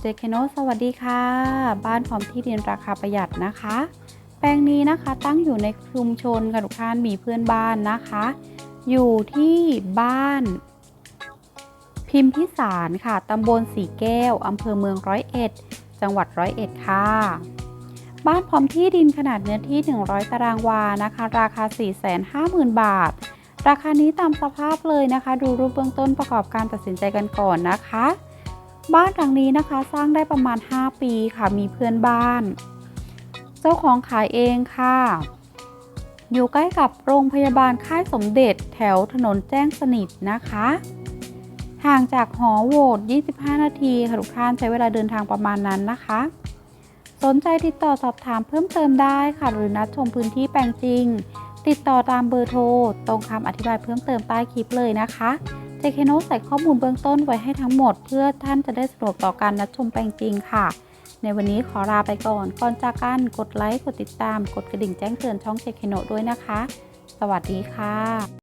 เจเคโนสวัสดีค่ะ บ้านพร้อมที่ดินราคาประหยัดนะคะ แปลงนี้นะคะตั้งอยู่ในชุมชนค่ะทุกท่านมีเพื่อนบ้านนะคะ อยู่ที่บ้าน พิมพิสารค่ะตำบลสีแก้วอำเภอเมืองร้อยเอ็ดจังหวัดร้อยเอ็ดค่ะ บ้านพร้อมที่ดินขนาดเนื้อที่ 100 ตารางวานะคะ ราคา 450,000 บาท ราคานี้ตามสภาพเลยนะคะ ดูรูปเบื้องต้นประกอบการตัดสินใจกันก่อนนะคะ บ้านหลังนี้นะคะสร้างได้ประมาณ 5 ปีค่ะมีเพื่อนบ้าน เจ้าของขายเองค่ะ อยู่ใกล้กับโรงพยาบาลค่ายสมเด็จแถวถนนแจ้งสนิทนะคะ ห่างจากหอโหวต25 นาทีค่ะทุกท่านใช้เวลาเดินทางประมาณนั้นนะคะ สนใจติดต่อสอบถามเพิ่มเติมได้ค่ะ หรือนัดชมพื้นที่แปลงจริง ติดต่อตามเบอร์โทรตรงคำอธิบายเพิ่มเติมใต้คลิปเลยนะคะ เจเคโนใส่ข้อมูลเบื้องต้นไว้ให้ทั้งหมด เพื่อท่านจะได้สะดวกต่อการนัดชมแปลงจริงค่ะ ในวันนี้ขอลาไปก่อน ก่อนจากกันกดไลค์ กดติดตาม กดกระดิ่งแจ้งเตือนช่องเจเคโนด้วยนะคะ สวัสดีค่ะ